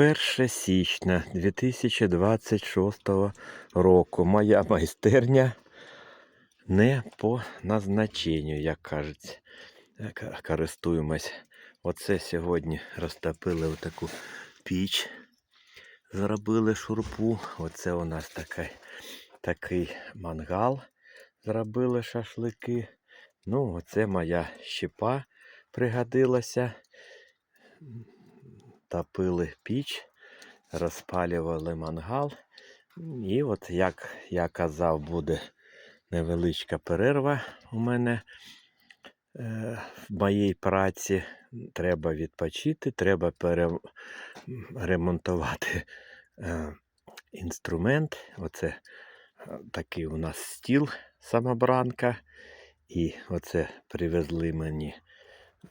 1 січня 2026 року. Моя майстерня не по назначенню, як кажуть. Е, Користуємось. Оце сьогодні розтопили таку піч. Зробили шурпу. Оце у нас такий, такий мангал. Зробили шашлики. Ну, оце моя щепа пригодилася. Топили піч, розпалювали мангал. І от, як я казав, буде невеличка перерва у мене е, в моїй праці. Треба відпочити, треба переремонтувати е, інструмент. Оце е, такий у нас стіл самобранка. І оце привезли мені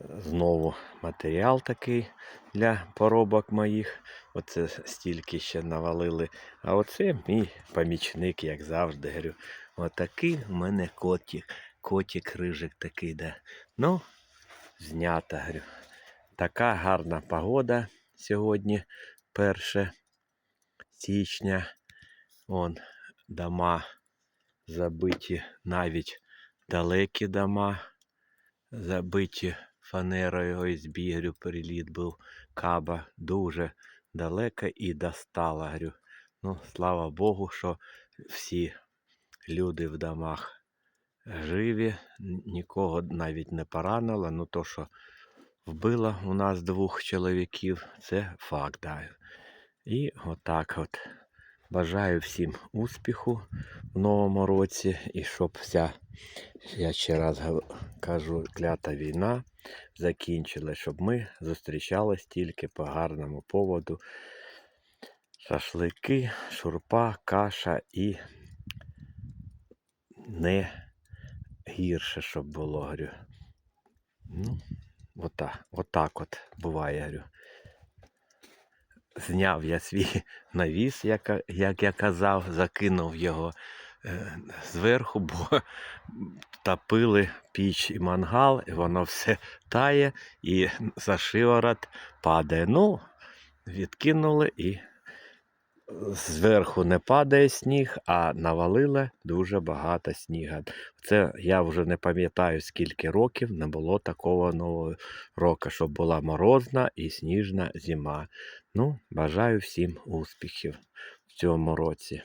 знову матеріал такий для поробок моїх. Оце стільки ще навалили. А оце мій помічник, як завжди. Говорю, отакий у мене котик. Котик рижик такий, да. Ну, знято, говорю. Така гарна погода сьогодні, 1 січня. Вон дома забиті, навіть далекі дома забиті фанерою ОСБ, говорю, переліт був каба дуже далеко і достала. Говорю. Ну, слава Богу, що всі люди в домах живі, нікого навіть не поранило. Ну, то, що вбило у нас двох чоловіків, це факт. Да. І отак от. Бажаю всім успіху в новому році і щоб вся, я ще раз кажу, клята війна закінчилась, щоб ми зустрічались тільки по гарному поводу. Шашлики, шурпа, каша і не гірше, щоб було, говорю. Ну, отак, отак от буває, говорю. Зняв я свій навіс, як, як я казав, закинув його зверху, бо топили піч і мангал, і воно все тає і за шиворот падає. Ну, відкинули і зверху не падає сніг, а навалило дуже багато сніга. Це я вже не пам'ятаю, скільки років не було такого нового року, щоб була морозна і сніжна зима. Ну, бажаю всім успіхів в цьому році.